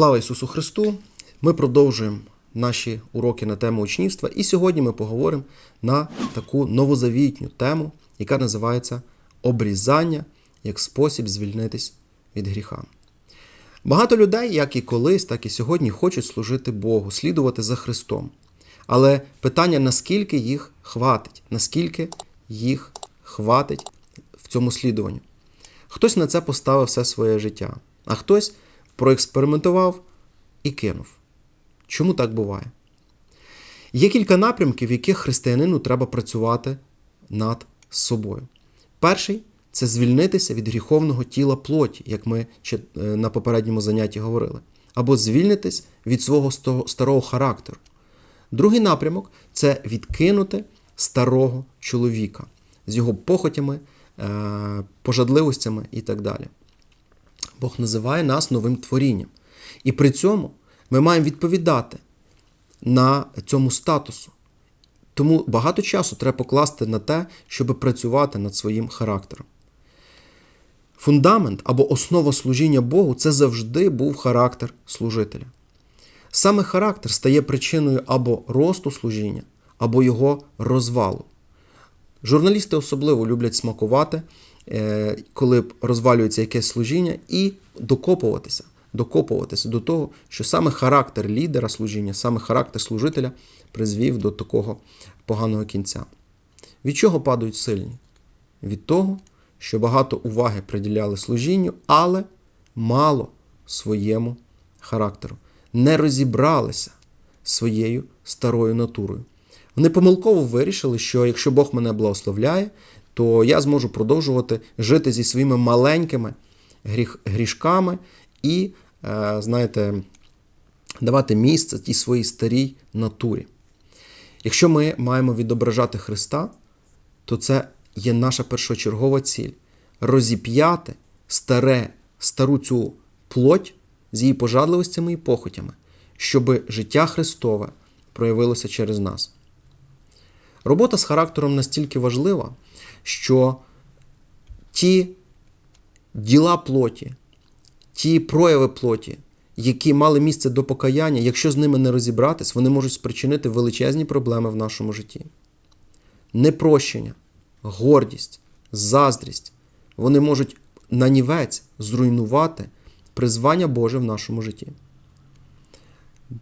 Слава Ісусу Христу! Ми продовжуємо наші уроки на тему учнівства, і сьогодні ми поговоримо на таку новозавітню тему, яка називається обрізання як спосіб звільнитись від гріха. Багато людей, як і колись, так і сьогодні, хочуть служити Богу, слідувати за Христом. Але питання, наскільки їх хватить, наскільки їх хватить в цьому слідуванні. Хтось на це поставив все своє життя, а хтось проекспериментував і кинув. Чому так буває? Є кілька напрямків, в яких християнину треба працювати над собою. Перший це звільнитися від гріховного тіла плоті, як ми е, на попередньому занятті говорили, або звільнитись від свого старого характеру. Другий напрямок це відкинути старого чоловіка з його похотями, е, пожадливостями і так далі. Бог називає нас новим творінням. І при цьому ми маємо відповідати на цьому статусу. Тому багато часу треба покласти на те, щоб працювати над своїм характером. Фундамент або основа служіння Богу це завжди був характер служителя. Саме характер стає причиною або росту служіння, або його розвалу. Журналісти особливо люблять смакувати, коли розвалюється якесь служіння, і докопуватися, докопуватися до того, що саме характер лідера служіння, саме характер служителя призвів до такого поганого кінця. Від чого падають сильні? Від того, що багато уваги приділяли служінню, але мало своєму характеру, не розібралися своєю старою натурою. Вони помилково вирішили, що якщо Бог мене благословляє, то я зможу продовжувати жити зі своїми маленькими гріх, грішками і, е, знаєте, давати місце тій своїй старій натурі. Якщо ми маємо відображати Христа, то це є наша першочергова ціль розіп'яти старе, стару цю плоть з її пожадливостями і похотями, щоб життя Христове проявилося через нас. Робота з характером настільки важлива, що ті діла плоті, ті прояви плоті, які мали місце до покаяння, якщо з ними не розібратись, вони можуть спричинити величезні проблеми в нашому житті. Непрощення, гордість, заздрість, вони можуть нанівець зруйнувати призвання Боже в нашому житті.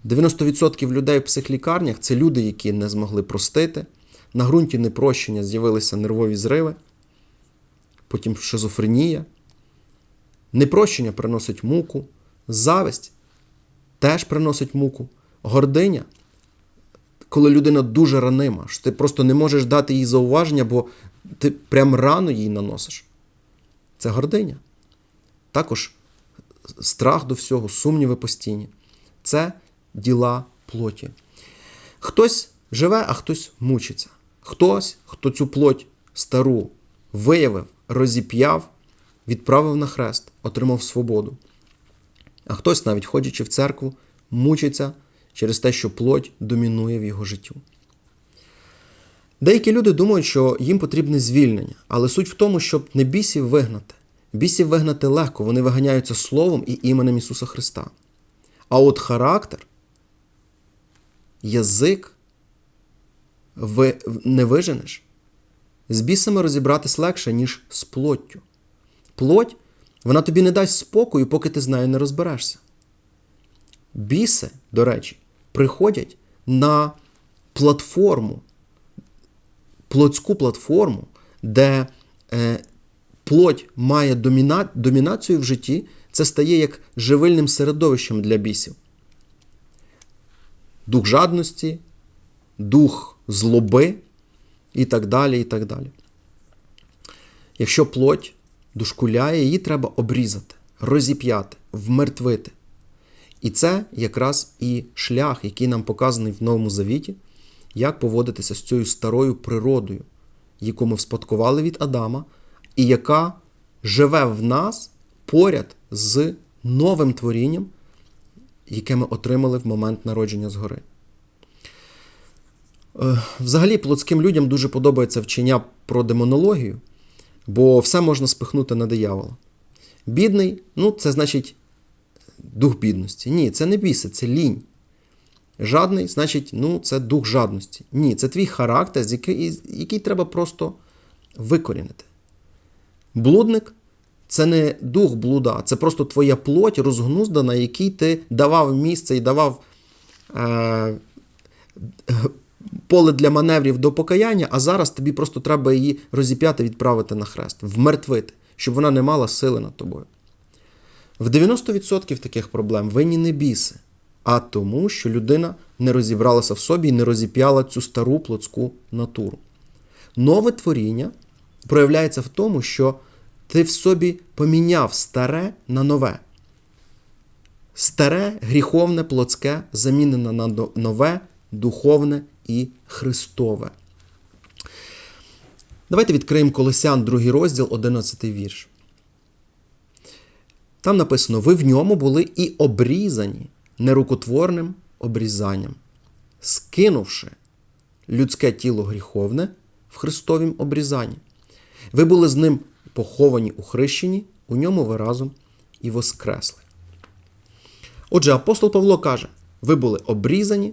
90% людей в психлікарнях це люди, які не змогли простити. На ґрунті непрощення з'явилися нервові зриви, потім шизофренія. Непрощення приносить муку, зависть теж приносить муку, гординя, коли людина дуже ранима, що ти просто не можеш дати їй зауваження, бо ти прям рану їй наносиш. Це гординя. Також страх до всього, сумніви постійні. Це діла плоті. Хтось живе, а хтось мучиться. Хтось, хто цю плоть стару виявив, розіп'яв, відправив на хрест, отримав свободу. А хтось, навіть ходячи в церкву, мучиться через те, що плоть домінує в його життю. Деякі люди думають, що їм потрібне звільнення, але суть в тому, щоб не бісів вигнати. Бісів вигнати легко, вони виганяються словом і іменем Ісуса Христа. А от характер, язик ви не виженеш. З бісами розібратись легше, ніж з плоттю. Плоть, вона тобі не дасть спокою, поки ти з нею не розберешся. Біси, до речі, приходять на платформу, плотську платформу, де е, плоть має доміна, домінацію в житті, це стає як живильним середовищем для бісів. Дух жадності, дух злоби і так далі. і так далі. Якщо плоть дошкуляє, її треба обрізати, розіп'яти, вмертвити. І це якраз і шлях, який нам показаний в Новому Завіті, як поводитися з цією старою природою, яку ми вспадкували від Адама, і яка живе в нас поряд з новим творінням, яке ми отримали в момент народження згори. Е, Взагалі, плотським людям дуже подобається вчення про демонологію, бо все можна спихнути на диявола. Бідний, ну, це значить дух бідності. Ні, це не біси, це лінь. Жадний, значить, ну, це дух жадності. Ні, це твій характер, який, який треба просто викорінити. Блудник це не дух блуда, це просто твоя плоть розгнуздана, якій ти давав місце і давав е, поле для маневрів до покаяння, а зараз тобі просто треба її розіп'яти, відправити на хрест, вмертвити, щоб вона не мала сили над тобою. В 90% таких проблем винні не біси, а тому, що людина не розібралася в собі і не розіп'яла цю стару плотську натуру. Нове творіння проявляється в тому, що ти в собі поміняв старе на нове. Старе, гріховне, плотське замінено на нове, духовне і Христове. Давайте відкриємо Колосян, другий розділ, 11 вірш. Там написано: ви в ньому були і обрізані нерукотворним обрізанням, скинувши людське тіло гріховне в Христовім обрізанні. Ви були з ним поховані у хрещенні, у ньому ви разом і воскресли. Отже, апостол Павло каже: ви були обрізані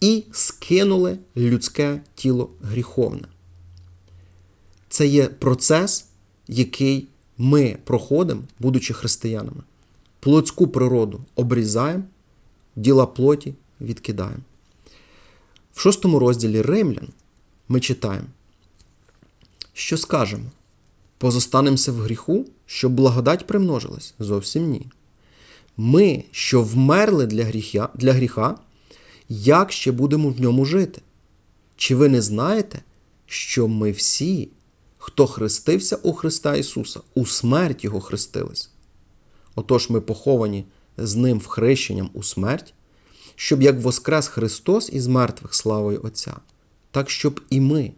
і скинули людське тіло гріховне. Це є процес, який ми проходимо, будучи християнами. Плотську природу обрізаємо, діла плоті відкидаємо. В шостому розділі Римлян ми читаємо, що скажемо? Позостанемося в гріху, щоб благодать примножилась? Зовсім ні. Ми, що вмерли для гріха, для гріха, як ще будемо в ньому жити? Чи ви не знаєте, що ми всі, хто хрестився у Христа Ісуса, у смерть Його хрестились? Отож ми поховані з Ним в хрещенням у смерть, щоб як воскрес Христос із мертвих славою Отця, так щоб і ми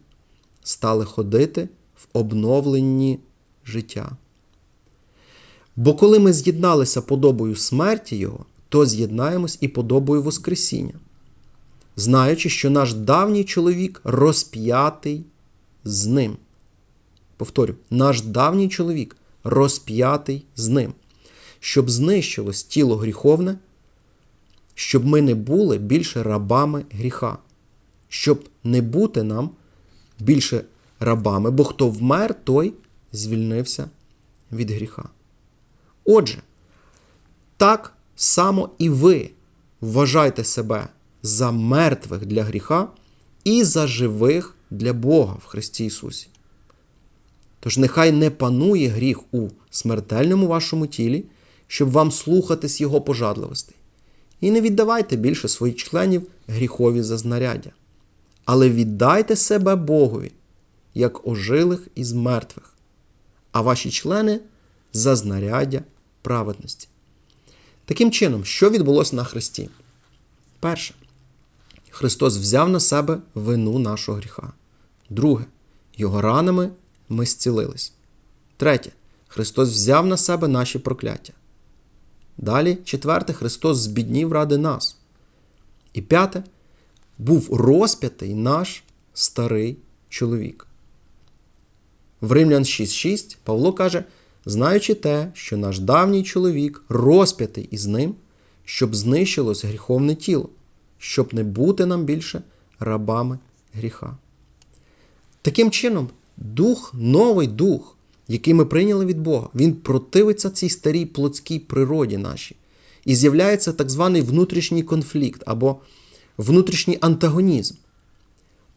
стали ходити в обновленні життя. Бо коли ми з'єдналися подобою смерті Його, то з'єднаємось і подобою Воскресіння, знаючи, що наш давній чоловік розп'ятий з ним. Повторю, наш давній чоловік розп'ятий з ним, щоб знищилось тіло гріховне, щоб ми не були більше рабами гріха, щоб не бути нам більше рабами, бо хто вмер, той звільнився від гріха. Отже, так само і ви вважайте себе за мертвих для гріха і за живих для Бога в Христі Ісусі. Тож нехай не панує гріх у смертельному вашому тілі, щоб вам слухатись Його пожадливостей. І не віддавайте більше своїх членів гріхові за знаряддя, але віддайте себе Богові, як ожилих із мертвих, а ваші члени за знаряддя праведності. Таким чином, що відбулося на Христі? Перше, Христос взяв на себе вину нашого гріха. Друге, Його ранами ми зцілились. Третє, Христос взяв на себе наші прокляття. Далі, четверте, Христос збіднів ради нас. І п'яте, був розп'ятий наш старий чоловік. В Римлян 6.6 Павло каже, знаючи те, що наш давній чоловік розп'ятий із ним, щоб знищилось гріховне тіло, щоб не бути нам більше рабами гріха. Таким чином, дух, новий дух, який ми прийняли від Бога, він противиться цій старій плотській природі нашій. І з'являється так званий внутрішній конфлікт або внутрішній антагонізм.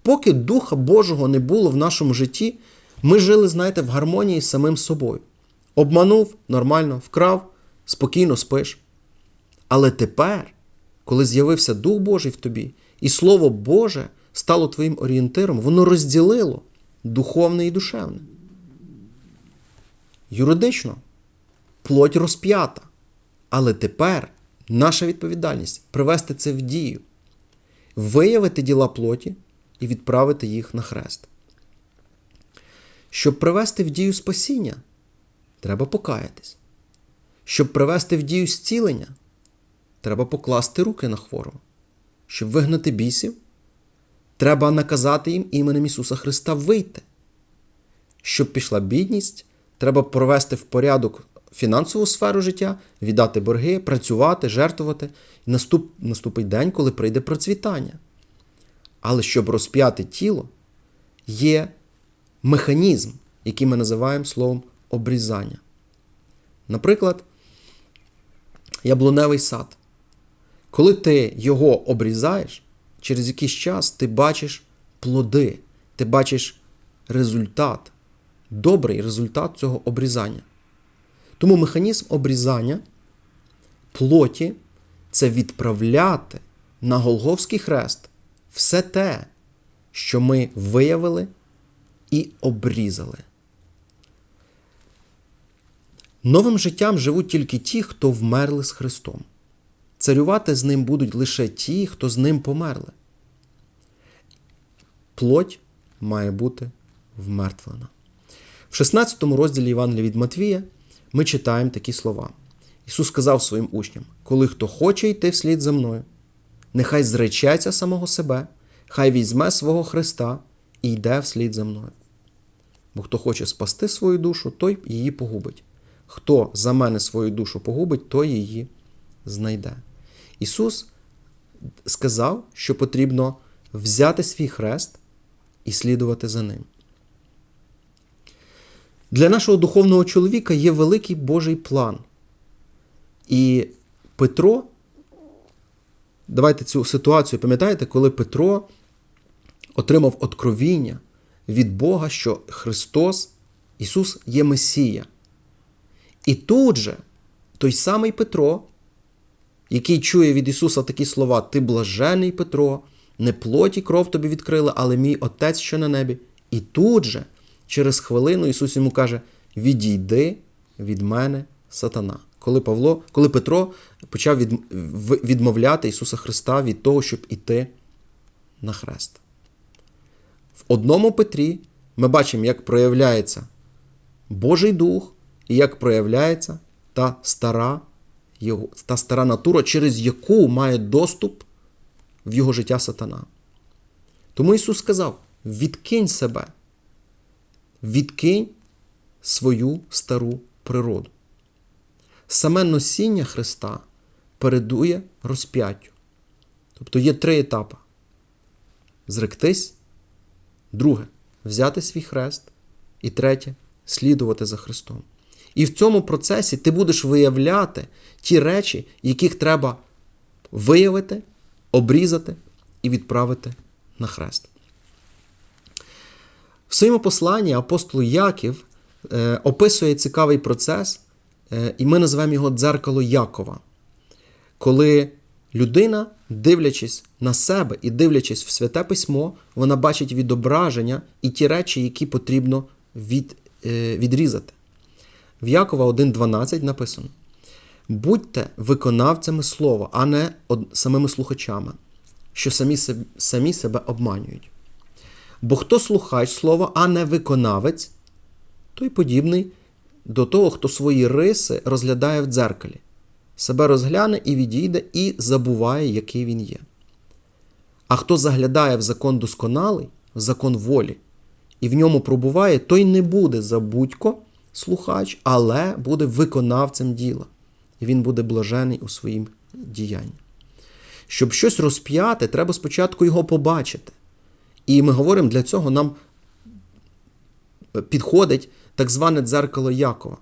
Поки Духа Божого не було в нашому житті, ми жили, знаєте, в гармонії з самим собою. Обманув, нормально, вкрав, спокійно спиш. Але тепер, коли з'явився Дух Божий в тобі, і Слово Боже стало твоїм орієнтиром, воно розділило духовне і душевне. Юридично плоть розп'ята. Але тепер наша відповідальність привести це в дію, виявити діла плоті і відправити їх на хрест. Щоб привести в дію спасіння, треба покаятись. Щоб привести в дію зцілення, треба покласти руки на хворого. Щоб вигнати бісів, треба наказати їм іменем Ісуса Христа вийти. Щоб пішла бідність, треба провести в порядок фінансову сферу життя, віддати борги, працювати, жертвувати. І наступ, наступить день, коли прийде процвітання. Але щоб розп'яти тіло, є механізм, який ми називаємо словом обрізання. Наприклад, яблуневий сад. Коли ти його обрізаєш, через якийсь час ти бачиш плоди, ти бачиш результат, добрий результат цього обрізання. Тому механізм обрізання плоті це відправляти на Голговський хрест все те, що ми виявили і обрізали. Новим життям живуть тільки ті, хто вмерли з Христом. Царювати з ним будуть лише ті, хто з ним померли. Плоть має бути вмертвлена. В 16 розділі Євангелія від Матвія ми читаємо такі слова. Ісус сказав своїм учням: коли хто хоче йти вслід за мною, нехай зречеться самого себе, хай візьме свого Христа і йде вслід за мною. Бо хто хоче спасти свою душу, той її погубить. Хто за мене свою душу погубить, той її знайде. Ісус сказав, що потрібно взяти свій хрест і слідувати за ним. Для нашого духовного чоловіка є великий Божий план. І Петро, давайте цю ситуацію пам'ятаєте, коли Петро отримав откровіння від Бога, що Христос, Ісус є Месія. І тут же той самий Петро, який чує від Ісуса такі слова: Ти блажений Петро, не плоті кров тобі відкрила, але мій Отець, що на небі. І тут же, через хвилину, Ісус йому каже: Відійди від мене, сатана. Коли Павло, коли Петро почав від, відмовляти Ісуса Христа від того, щоб іти на хрест. В одному Петрі ми бачимо, як проявляється Божий Дух і як проявляється та стара, його, та стара натура, через яку має доступ в його життя сатана. Тому Ісус сказав: відкинь себе, відкинь свою стару природу. Саме носіння Христа передує розп'яттю. Тобто є три етапи: зректись, друге взяти свій хрест, і третє слідувати за Христом. І в цьому процесі ти будеш виявляти ті речі, яких треба виявити, обрізати і відправити на хрест. В своєму посланні апостол Яків е, описує цікавий процес, е, і ми називаємо його дзеркало Якова. Коли людина, дивлячись на себе і дивлячись в святе письмо, вона бачить відображення і ті речі, які потрібно від, е, відрізати. В Якова 1.12 написано: будьте виконавцями слова, а не самими слухачами, що самі, самі себе обманюють. Бо хто слухач слова, а не виконавець, той подібний до того, хто свої риси розглядає в дзеркалі, себе розгляне і відійде, і забуває, який він є. А хто заглядає в закон досконалий, в закон волі, і в ньому пробуває, той не буде забудько слухач, але буде виконавцем діла. І він буде блажений у своїм діянні. Щоб щось розп'яти, треба спочатку його побачити. І ми говоримо, для цього нам підходить так зване дзеркало Якова.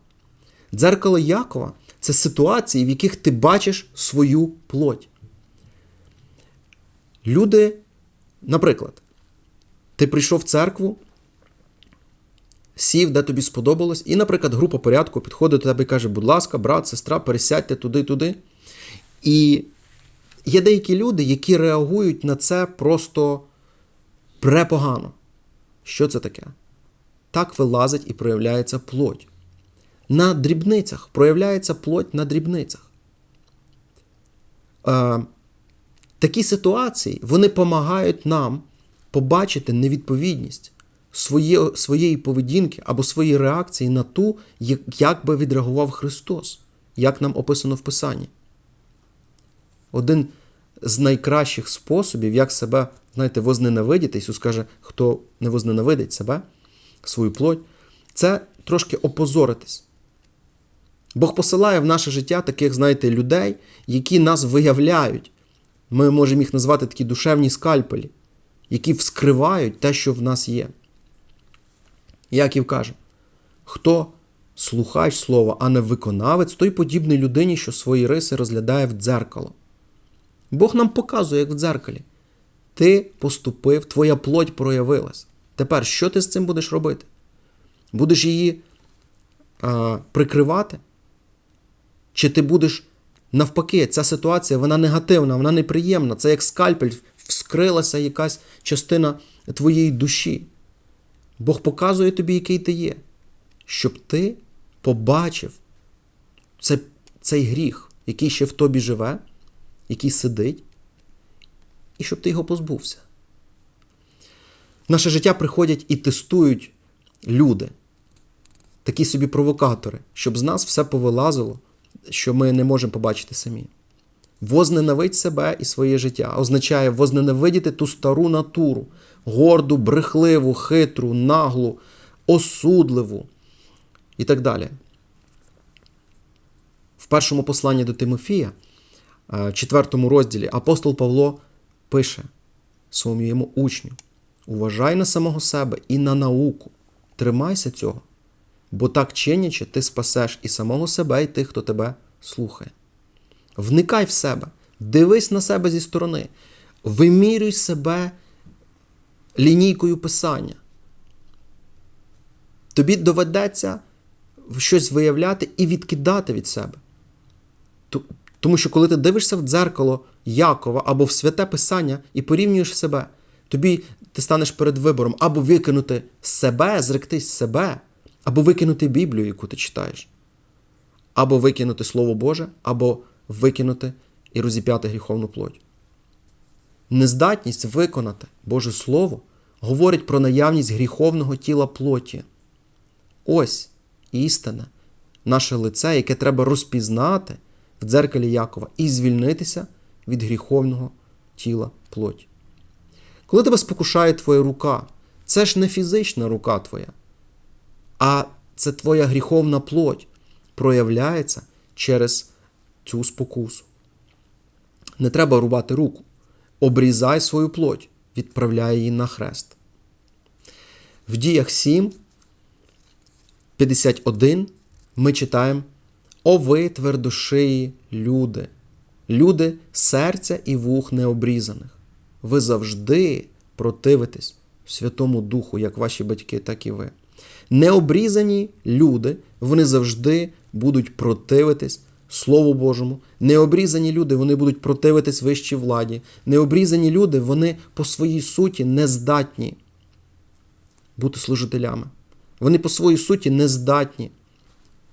Дзеркало Якова це ситуації, в яких ти бачиш свою плоть. Люди, наприклад, ти прийшов в церкву, сів, де тобі сподобалось, і, наприклад, група порядку підходить до тебе і каже, будь ласка, брат, сестра, пересядьте туди-туди. І є деякі люди, які реагують на це просто препогано. Що це таке? Так вилазить і проявляється плоть. На дрібницях проявляється плоть на дрібницях. Е, Такі ситуації вони допомагають нам побачити невідповідність своє, своєї поведінки або своєї реакції на ту, як би відреагував Христос, як нам описано в Писанні. Один з найкращих способів, як себе, знаєте, возненавидіти, Ісус каже, хто не возненавидить себе, свою плоть, це трошки опозоритись. Бог посилає в наше життя таких, знаєте, людей, які нас виявляють. Ми можемо їх назвати такі душевні скальпелі, які вскривають те, що в нас є. Яків каже, хто слухач слова, а не виконавець, той подібний людині, що свої риси розглядає в дзеркало. Бог нам показує, як в дзеркалі. Ти поступив, твоя плоть проявилась. Тепер що ти з цим будеш робити? Будеш її а, прикривати? Чи ти будеш навпаки, ця ситуація вона негативна, вона неприємна. Це як скальпель, вскрилася якась частина твоєї душі. Бог показує тобі, який ти є, щоб ти побачив цей, цей гріх, який ще в тобі живе, який сидить, і щоб ти його позбувся. В наше життя приходять і тестують люди, такі собі провокатори, щоб з нас все повилазило, що ми не можемо побачити самі. Возненавидь себе і своє життя означає возненавидіти ту стару натуру, горду, брехливу, хитру, наглу, осудливу і так далі. В першому посланні до Тимофія, четвертому розділі, апостол Павло пише своєму учню: Уважай на самого себе і на науку, тримайся цього, бо так чинячи, ти спасеш і самого себе, і тих, хто тебе слухає. Вникай в себе, дивись на себе зі сторони, вимірюй себе лінійкою писання. Тобі доведеться щось виявляти і відкидати від себе. Тому що коли ти дивишся в дзеркало Якова або в святе Писання і порівнюєш себе, тобі ти станеш перед вибором або викинути себе, зректись себе, або викинути Біблію, яку ти читаєш, або викинути Слово Боже, або викинути і розіп'яти гріховну плоть. Нездатність виконати Боже Слово говорить про наявність гріховного тіла плоті. Ось істина, наше лице, яке треба розпізнати в дзеркалі Якова і звільнитися від гріховного тіла плоті. Коли тебе спокушає твоя рука, це ж не фізична рука твоя, а це твоя гріховна плоть проявляється через цю спокусу. Не треба рубати руку. Обрізай свою плоть, відправляй її на хрест. В діях 7, 51 ми читаємо: О ви твердошиї люди, люди серця і вух необрізаних. Ви завжди противитесь Святому Духу, як ваші батьки, так і ви. Необрізані люди, вони завжди будуть противитись Слову Божому. Необрізані люди вони будуть противитись вищій владі. Необрізані люди вони по своїй суті не здатні бути служителями. Вони по своїй суті не здатні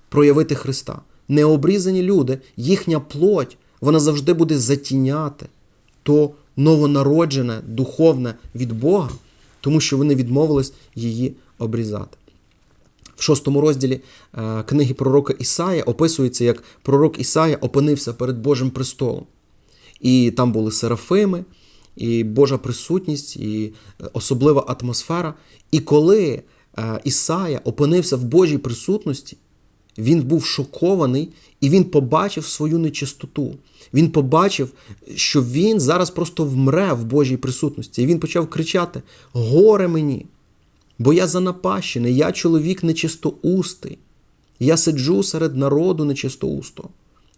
проявити Христа. Необрізані люди, їхня плоть, вона завжди буде затіняти то новонароджене, духовне від Бога, тому що вони відмовились її обрізати. В шостому розділі е, книги пророка Ісая описується, як пророк Ісая опинився перед Божим престолом. І там були серафими, і Божа присутність, і особлива атмосфера. І коли е, Ісая опинився в Божій присутності, він був шокований і він побачив свою нечистоту. Він побачив, що він зараз просто вмре в Божій присутності. І він почав кричати: Горе мені! Бо я занапащений, я чоловік нечистоустий, я сиджу серед народу нечистоусто.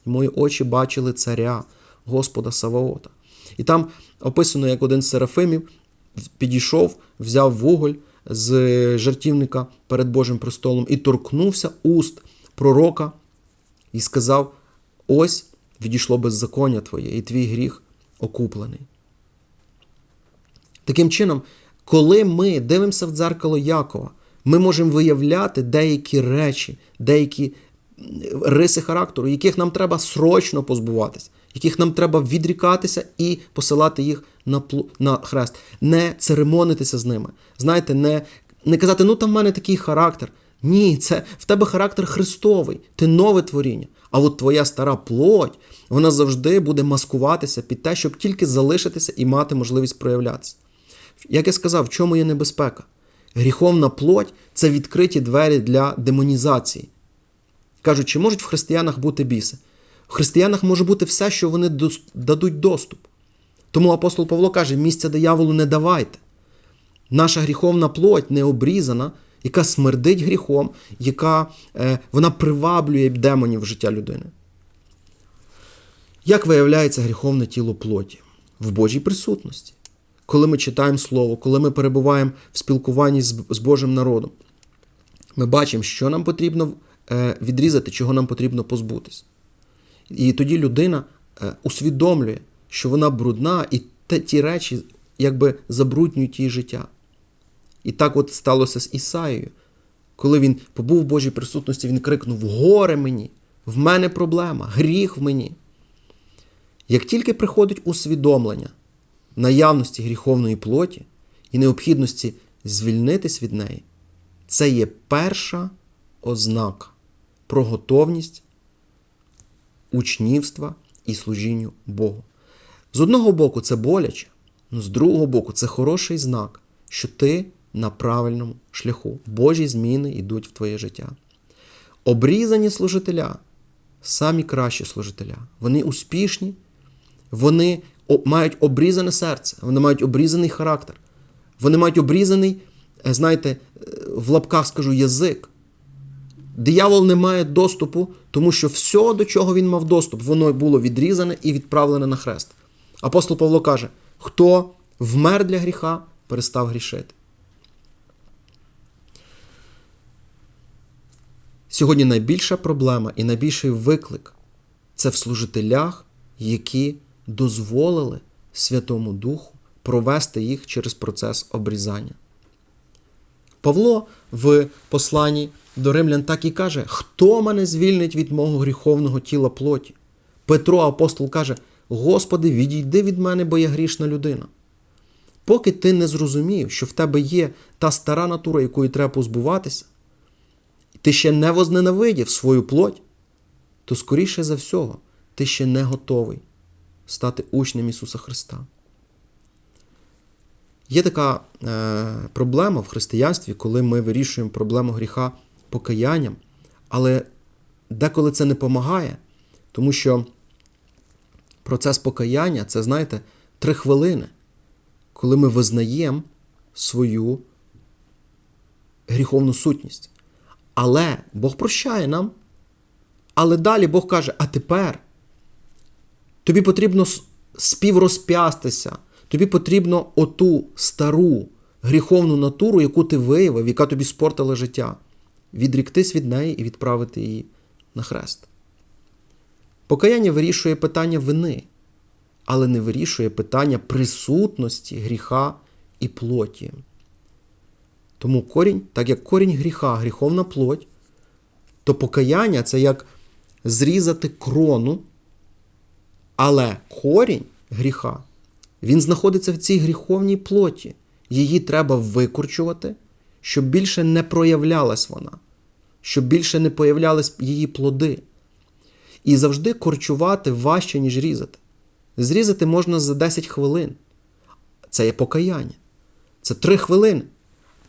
І мої очі бачили царя, Господа Саваота. І там описано, як один з серафимів підійшов, взяв вуголь з жартівника перед Божим престолом і торкнувся уст пророка і сказав: Ось відійшло беззаконня твоє, і твій гріх окуплений. Таким чином, коли ми дивимося в дзеркало Якова, ми можемо виявляти деякі речі, деякі риси характеру, яких нам треба срочно позбуватися, яких нам треба відрікатися і посилати їх на на хрест, не церемонитися з ними. Знаєте, не не казати, ну там в мене такий характер. Ні, це в тебе характер Христовий, ти нове творіння. А от твоя стара плоть, вона завжди буде маскуватися під те, щоб тільки залишитися і мати можливість проявлятися. Як я сказав, в чому є небезпека? Гріховна плоть це відкриті двері для демонізації. Кажуть, чи можуть в християнах бути біси? В християнах може бути все, що вони дадуть доступ. Тому апостол Павло каже: місця дияволу не давайте. Наша гріховна плоть не обрізана, яка смердить гріхом, яка е, вона приваблює демонів в життя людини. Як виявляється гріховне тіло плоті? В Божій присутності. Коли ми читаємо Слово, коли ми перебуваємо в спілкуванні з, Божим народом, ми бачимо, що нам потрібно е, відрізати, чого нам потрібно позбутись. І тоді людина е, усвідомлює, що вона брудна, і ті речі якби забруднюють її життя. І так от сталося з Ісаєю. Коли він побув в Божій присутності, він крикнув: Горе мені! В мене проблема, гріх в мені. Як тільки приходить усвідомлення наявності гріховної плоті і необхідності звільнитись від неї, це є перша ознака про готовність учнівства і служінню Богу. З одного боку, це боляче, але з другого боку, це хороший знак, що ти на правильному шляху. Божі зміни йдуть в твоє життя. Обрізані служителя, самі кращі служителя, вони успішні, вони мають обрізане серце, вони мають обрізаний характер, вони мають обрізаний, е, знаєте, е, в лапках скажу, язик. Диявол не має доступу, тому що все, до чого він мав доступ, воно було відрізане і відправлене на хрест. Апостол Павло каже: хто вмер для гріха, перестав грішити. Сьогодні найбільша проблема і найбільший виклик це в служителях, які дозволили Святому Духу провести їх через процес обрізання. Павло в посланні до римлян так і каже: Хто мене звільнить від мого гріховного тіла плоті? Петро, апостол, каже: Господи, відійди від мене, бо я грішна людина. Поки ти не зрозумів, що в тебе є та стара натура, якої треба позбуватися, і ти ще не возненавидів свою плоть, то скоріше за всього ти ще не готовий стати учнем Ісуса Христа. Є така е, проблема в християнстві, коли ми вирішуємо проблему гріха покаянням, але деколи це не допомагає, тому що процес покаяння це, знаєте, три хвилини, коли ми визнаємо свою гріховну сутність. Але Бог прощає нам. Але далі Бог каже: а тепер тобі потрібно співрозп'ястися, тобі потрібно оту стару гріховну натуру, яку ти виявив, яка тобі спортила життя, відріктись від неї і відправити її на хрест. Покаяння вирішує питання вини, але не вирішує питання присутності гріха і плоті. Тому корінь, так як корінь гріха, гріховна плоть, то покаяння це як зрізати крону, але корінь гріха, він знаходиться в цій гріховній плоті. Її треба викорчувати, щоб більше не проявлялась вона, щоб більше не появлялись її плоди. І завжди корчувати важче, ніж різати. Зрізати можна за 10 хвилин. Це є покаяння. Це 3 хвилини.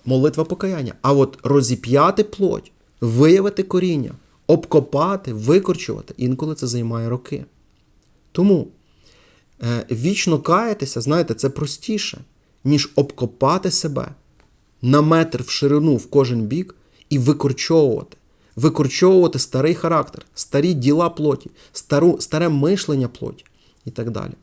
Молитва покаяння. А от розіп'яти плоть, виявити коріння, обкопати, викорчувати, інколи це займає роки. Тому е, вічно каятися, знаєте, це простіше, ніж обкопати себе на метр в ширину в кожен бік і викорчовувати. Викорчовувати старий характер, старі діла плоті, стару, старе мишлення плоті і так далі.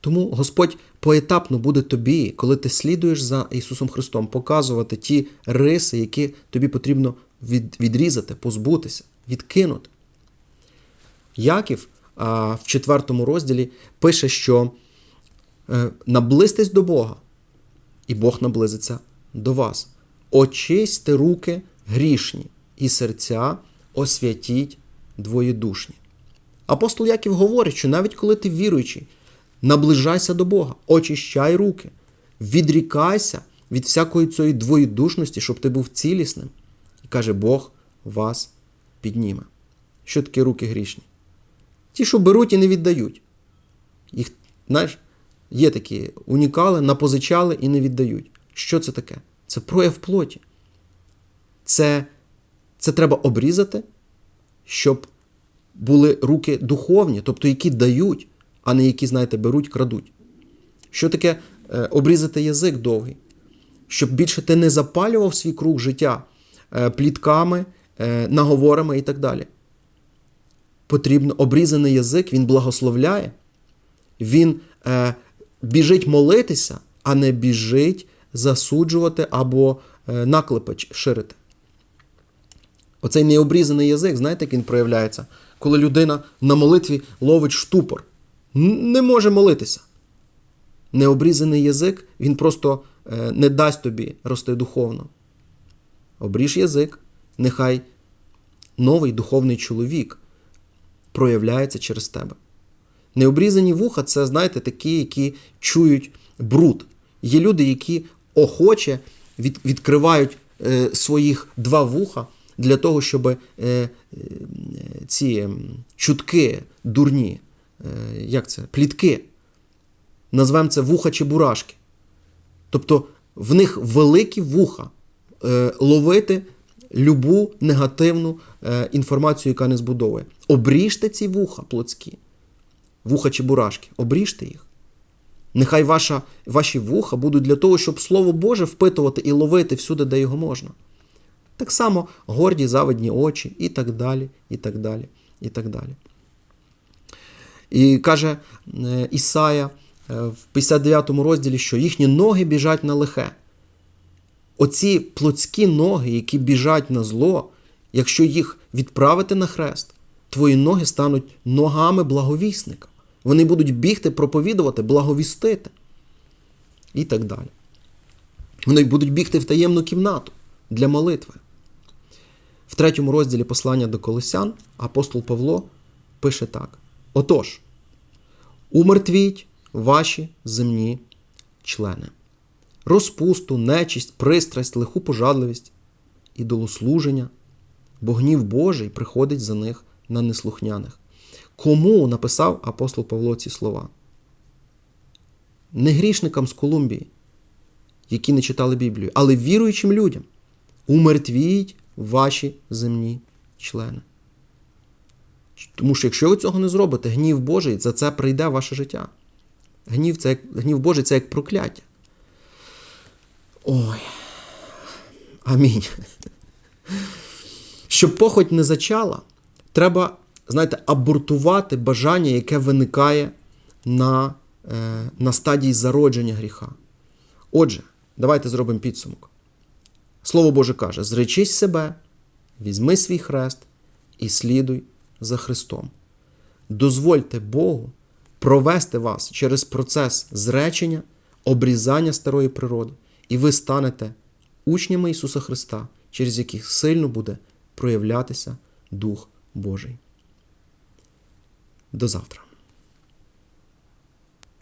Тому Господь поетапно буде тобі, коли ти слідуєш за Ісусом Христом, показувати ті риси, які тобі потрібно від, відрізати, позбутися, відкинути. Яків в четвертому розділі пише, що е, наблизьтесь до Бога, і Бог наблизиться до вас. Очисьте руки грішні, і серця освятіть двоєдушні. Апостол Яків говорить, що навіть коли ти віруючий, наближайся до Бога, очищай руки, відрікайся від всякої цієї двоєдушності, щоб ти був цілісним. І каже, Бог вас підніме. Що таке руки грішні? Ті, що беруть і не віддають. Їх, знаєш, є такі унікали, напозичали і не віддають. Що це таке? Це прояв плоті. Це, це треба обрізати щоб були руки духовні, тобто які дають, а не які, знаєте, беруть, крадуть. Що таке е, обрізати язик довгий? Щоб більше ти не запалював свій круг життя е, плітками, е, наговорами і так далі. Потрібно обрізаний язик, він благословляє, він е, біжить молитися, а не біжить засуджувати або е, наклепи ширити. Оцей необрізаний язик, знаєте, як він проявляється? Коли людина на молитві ловить штупор, не може молитися. Необрізаний язик, він просто е, не дасть тобі рости духовно. Обріж язик, нехай новий духовний чоловік проявляється через тебе. Необрізані вуха це, знаєте, такі, які чують бруд. Є люди, які охоче від, відкривають е, своїх два вуха для того, щоб е, е, ці чутки дурні, е, як це, плітки, назвемо це вуха чи бурашки. Тобто в них великі вуха е, ловити любу негативну е, інформацію, яка не збудовує. Обріжте ці вуха плотські, вуха чи бурашки, обріжте їх. Нехай ваша, ваші вуха будуть для того, щоб Слово Боже впитувати і ловити всюди, де його можна. Так само горді завидні очі, і так далі, і так далі, і так далі. І каже е, Ісая е, в 59 розділі, що їхні ноги біжать на лихе. Оці плотські ноги, які біжать на зло, якщо їх відправити на хрест, твої ноги стануть ногами благовісника. Вони будуть бігти, проповідувати, благовістити. І так далі. Вони будуть бігти в таємну кімнату для молитви. В третьому розділі послання до Колосян апостол Павло пише так: Отож, умертвіть ваші земні члени, розпусту, нечисть, пристрасть, лиху пожадливість, ідолослуження, бо гнів Божий приходить за них на неслухняних. Кому написав апостол Павло ці слова? Не грішникам з Колумбії, які не читали Біблію, але віруючим людям. Умертвіть ваші земні члени. Тому що якщо ви цього не зробите, гнів Божий за це прийде в ваше життя. Гнів, це як, гнів Божий це як прокляття. Ой. Амінь. Щоб похоть не зачала, треба, знаєте, абортувати бажання, яке виникає на, е, на стадії зародження гріха. Отже, давайте зробимо підсумок. Слово Боже каже: зречись себе, візьми свій хрест і слідуй за Христом. Дозвольте Богу провести вас через процес зречення, обрізання старої природи, і ви станете учнями Ісуса Христа, через яких сильно буде проявлятися Дух Божий. До завтра.